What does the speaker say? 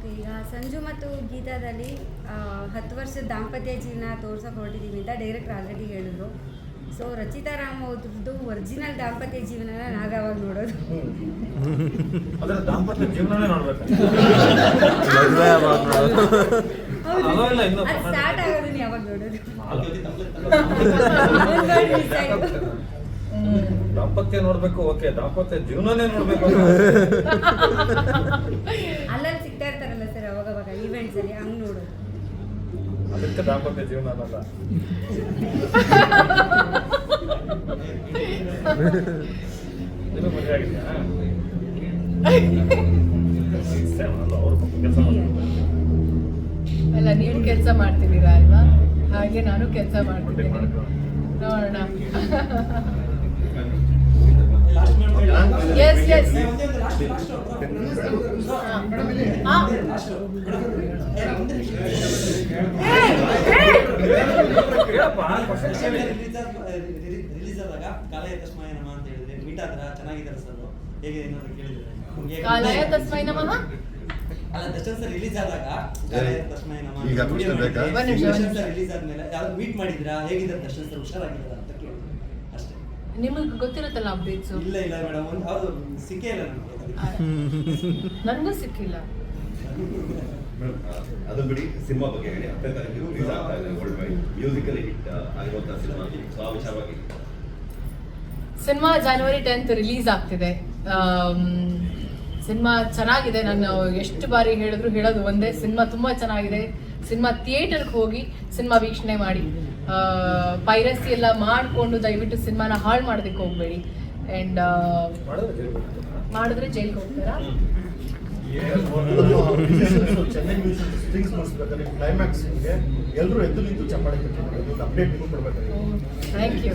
Okay ಈಗ ಸಂಜು ಮತ್ತು ಗೀತಾದಲ್ಲಿ ಹತ್ತು ವರ್ಷದ ದಾಂಪತ್ಯ ಜೀವನ ತೋರ್ಸೋಕೆ ಹೊರಟಿದ್ದೀವಿ ಅಂತ ಡೈರೆಕ್ಟರ್ ಆಲ್ರೆಡಿ ಹೇಳಿದ್ರು. ಸೊ ರಚಿತಾ ರಾಮ್ ಅವ್ರದ್ದು ಒರಿಜಿನಲ್ ದಾಂಪತ್ಯ ಜೀವನ ನಾಗಾವಾಗ ಯಾವಾಗ ನೋಡೋದು? ಅದರ ದಾಂಪತ್ಯ ಜೀವನನೇ ನೋಡ್ಬೇಕು. ಅದು ಸ್ಟಾರ್ಟ್ ಆಗೋದನ್ನ ಯಾವಾಗ ನೋಡೋದು? ದಾಂಪತ್ಯ ನೋಡ್ಬೇಕು ಓಕೆ ದಾಂಪತ್ಯ ಜೀವನನೇ ನೋಡ್ಬೇಕು. ಅಲ್ಲಲ್ಲಿ ಅವಾಗ ಹಂಗೆ ಅಲ್ಲಿ ನೋಡೋದು ಅದಕ್ಕೆ ದಾಂಪತ್ಯ ಜೀವನ ಮದುವೆ ಆಗಿದ್ಯಾ? ಅಲ್ಲ, ಅಲ್ಲ ನೀವು ಕೆಲಸ ಮಾಡ್ತಿದ್ದೀರಾ ಅಲ್ವಾ? ಹಾಗೆ ನಾನು ಕೆಲಸ ಮಾಡ್ತಿದ್ದೀನಿ. ನೋಡೋಣ. ರಿಲೀಸ್ ಆದಾಗ ಕಾಲಯ ತಸ್ಮಯ ನಮ ಅಂತ ಹೇಳಿದ್ರೆ ಮೀಟ್ ಆದ್ರ ಚೆನ್ನಾಗಿದ್ದಾರೆ ಸರ್ ಹೇಗೆ ಏನಾದ್ರು ಕೇಳಿದ್ರೆ ಕಾಲಯ ನಮಃ ಅಲ್ಲ ದರ್ಶನ್ ಸರ್ ರಿಲೀಸ್ ಆದಾಗ ಕಾಲಯ ತಸ್ಮಯ ನಮ ಈಗ question ಬೇಕಾ? ಒಂದ್ ನಿಮಿಷ, ಒಂದ್ ರಿಲೀಸ್ ಆದ್ಮೇಲೆ ಯಾರು ಮೀಟ್ ಮಾಡಿದ್ರಾ ಹೇಗಿದ್ದಾರೆ ದರ್ಶನ್ ಸರ್? ಹುಷಾರಾಗಿದ್ದಾರಾ ಅಂತ. ನಿಮಗೆ ಗೊತ್ತಿರುತ್ತಲ್ಲ ಅಪ್ಡೇಟ್ಸ್ ಇಲ್ಲ ಇಲ್ಲ ಮೇಡಮ್. ಒಂದು ಹೌದು ಸಿಕ್ಕೇ ಇಲ್ಲ ನನಗೆ. ನನಗೂ ಸಿಕ್ಕಿಲ್ಲ. ಅದು ಬಿಡಿ ಸಿನಿಮಾ ಬಗ್ಗೆ ಹೇಳಿ. ಅತ್ಯಂತ ರಿಲೀಸ್ ಆಗ್ತಾ ಇದೆ. ವರ್ಲ್ಡ್ ವೈಡ್ ಮ್ಯೂಸಿಕಲಿ ಹಿಟ್ ಆಗಿರುವಂತಹ ಸಿನಿಮಾ ಸೊ ಆ ವಿಚಾರವಾಗಿ ಸಿನಿಮಾ ಜನವರಿ ಟೆಂತ್ ರಿಲೀಸ್ ಆಗ್ತಿದೆ. ಸಿನಿಮಾ ಚೆನ್ನಾಗಿದೆ. ನಾನು ಎಷ್ಟು ಬಾರಿ ಹೇಳಿದ್ರು ಹೇಳೋದು ಒಂದೇ. ಸಿನಿಮಾ ತುಂಬಾ ಚೆನ್ನಾಗಿದೆ. ಸಿನಿಮಾ ಥಿಯೇಟರ್ಗೆ ಹೋಗಿ ಸಿನಿಮಾ ವೀಕ್ಷಣೆ ಮಾಡಿ. ಪೈರಸಿ ಎಲ್ಲ ಮಾಡಿಕೊಂಡು ದಯವಿಟ್ಟು ಸಿನಿಮಾನ ಹಾಳು ಮಾಡೋದಕ್ಕೆ ಹೋಗಬೇಡಿ. ಆ್ಯಂಡ್ ಮಾಡಿದ್ರೆ ಜೈಲಿಗೆ ಹೋಗ್ತೀರಾ? ಎಲ್ಲರೂ ಎದ್ದು ನಿಂತು ಚಪ್ಪಾಳೆ ಥ್ಯಾಂಕ್ ಯು